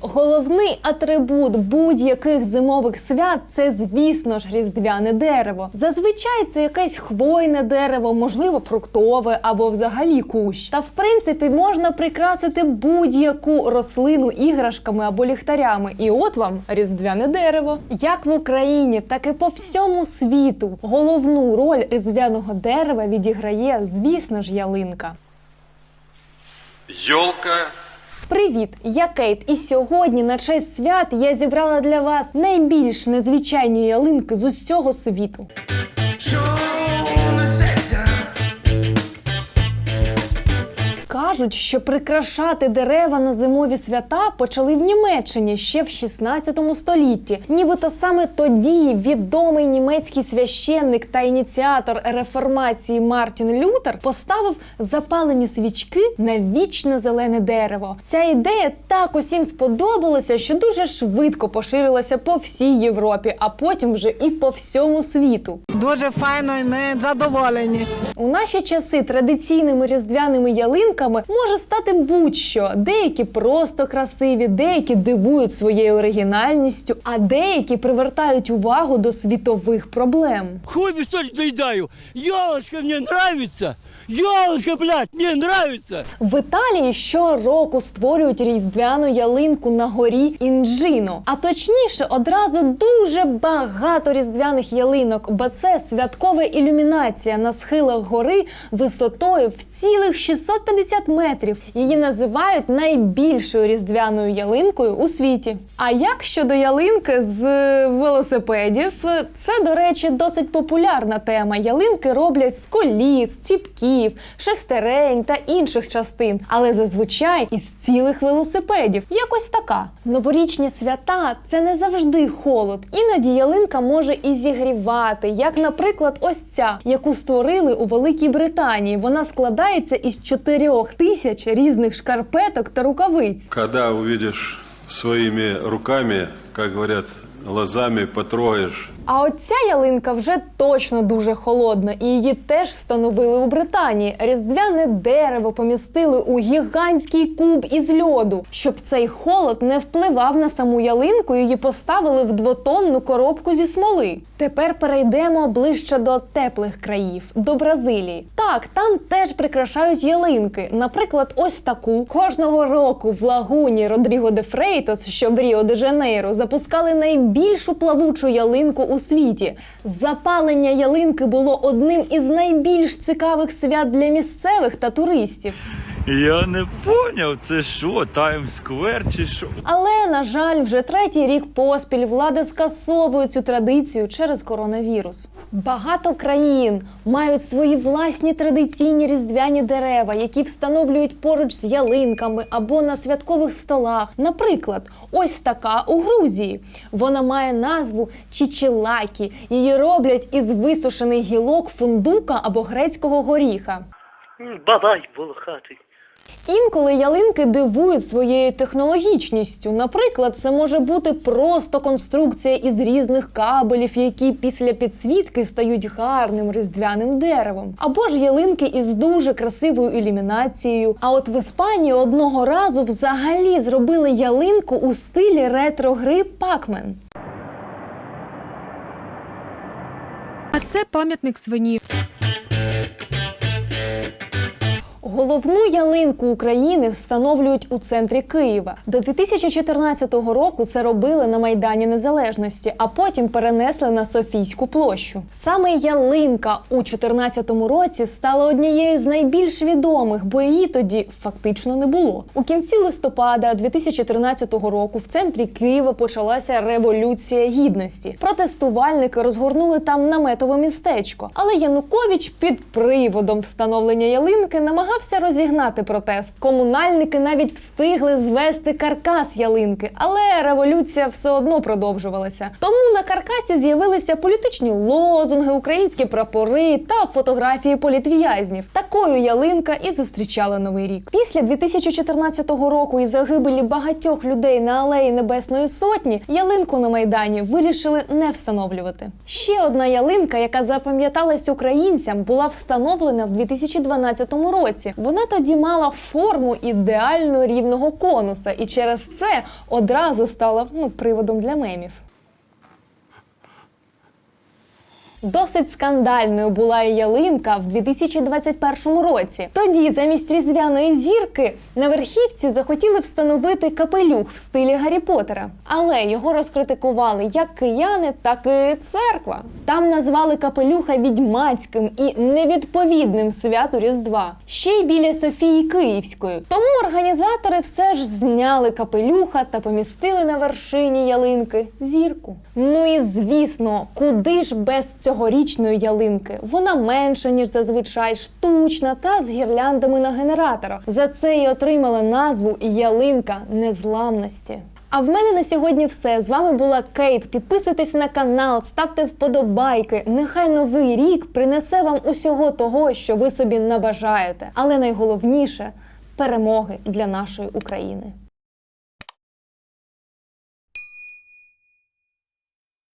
Головний атрибут будь-яких зимових свят це, звісно ж, різдвяне дерево. Зазвичай це якесь хвойне дерево, можливо, фруктове або взагалі кущ. Та в принципі можна прикрасити будь-яку рослину іграшками або ліхтарями. І от вам різдвяне дерево. Як в Україні, так і по всьому світу головну роль різдвяного дерева відіграє, звісно ж, ялинка. Елка Привіт, я Кейт, і сьогодні на честь свят я зібрала для вас найбільш незвичайні ялинки з усього світу. Кажуть, що прикрашати дерева на зимові свята почали в Німеччині ще в 16 столітті. Нібито саме тоді відомий німецький священник та ініціатор реформації Мартін Лютер поставив запалені свічки на вічно зелене дерево. Ця ідея так усім сподобалася, що дуже швидко поширилася по всій Європі, а потім вже і по всьому світу. Дуже файно і ми задоволені. У наші часи традиційними різдвяними ялинками може стати будь-що. Деякі просто красиві, деякі дивують своєю оригінальністю, а деякі привертають увагу до світових проблем. Хуй ли доедаю. Елочка мне нравится. Елочка, блядь, мне нравится. В Італії щороку створюють різдвяну ялинку на горі Інджино. А точніше, одразу дуже багато різдвяних ялинок, бо це святкова ілюмінація на схилах гори висотою в цілих 650 метрів. Її називають найбільшою різдвяною ялинкою у світі. А як щодо ялинки з велосипедів, це, до речі, досить популярна тема. Ялинки роблять з коліс, ціпків, шестерень та інших частин, але зазвичай із цілих велосипедів. Якось така. Новорічні свята це не завжди холод. Іноді ялинка може і зігрівати, як, наприклад, ось ця, яку створили у Великій Британії. Вона складається із чотирьох тисяч різних шкарпеток та рукавиць. Коли увидишь своїми руками, как говорят, глазами потрогаешь, А от ця ялинка вже точно дуже холодна, і її теж встановили у Британії. Різдвяне дерево помістили у гігантський куб із льоду. Щоб цей холод не впливав на саму ялинку, її поставили в двотонну коробку зі смоли. Тепер перейдемо ближче до теплих країв, до Бразилії. Так, там теж прикрашають ялинки. Наприклад, ось таку кожного року в лагуні Родріго де Фрейтос, що в Ріо де Жанейро, запускали найбільшу плавучу ялинку у світі. Запалення ялинки було одним із найбільш цікавих свят для місцевих та туристів. Я не поняв, це що, Таймсквер чи що? Але на жаль, вже третій рік поспіль влада скасовує цю традицію через коронавірус. Багато країн мають свої власні традиційні різдвяні дерева, які встановлюють поруч з ялинками або на святкових столах. Наприклад, ось така у Грузії. Вона має назву чічілакі. Її роблять із висушених гілок фундука або грецького горіха. Бабай волохатий. Інколи ялинки дивують своєю технологічністю. Наприклад, це може бути просто конструкція із різних кабелів, які після підсвітки стають гарним різдвяним деревом, або ж ялинки із дуже красивою ілюмінацією. А от в Іспанії одного разу взагалі зробили ялинку у стилі ретро-гри Pac-Man. А це пам'ятник свині. Головну ялинку України встановлюють у центрі Києва. До 2014 року це робили на Майдані Незалежності, а потім перенесли на Софійську площу. Саме ялинка у 2014 році стала однією з найбільш відомих, бо її тоді фактично не було. У кінці листопада 2013 року в центрі Києва почалася революція гідності. Протестувальники розгорнули там наметове містечко, але Янукович під приводом встановлення ялинки намагався розігнати протест. Комунальники навіть встигли звести каркас ялинки, але революція все одно продовжувалася. Тому на каркасі з'явилися політичні лозунги, українські прапори та фотографії політв'язнів. Такою ялинка і зустрічала новий рік. Після 2014 року і загибелі багатьох людей на алеї Небесної Сотні ялинку на майдані вирішили не встановлювати. Ще одна ялинка, яка запам'яталась українцям, була встановлена в 2012 році. Році. Вона тоді мала форму ідеально рівного конуса, і через це одразу стала ну приводом для мемів. Досить скандальною була і ялинка в 2021 році. Тоді замість різдвяної зірки на верхівці захотіли встановити капелюх в стилі Гаррі Поттера. Але його розкритикували як кияни, так і церква. Там назвали капелюха відьмацьким і невідповідним святу Різдва. Ще й біля Софії Київської. Тому організатори все ж зняли капелюха та помістили на вершині ялинки зірку. Ну і звісно, куди ж без цьогорічної ялинки? Вона менша, ніж зазвичай, штучна та з гірляндами на генераторах. За це і отримала назву Ялинка незламності. А в мене на сьогодні все. З вами була Кейт. Підписуйтесь на канал, ставте вподобайки. Нехай новий рік принесе вам усього того, що ви собі набажаєте. Але найголовніше перемоги для нашої України.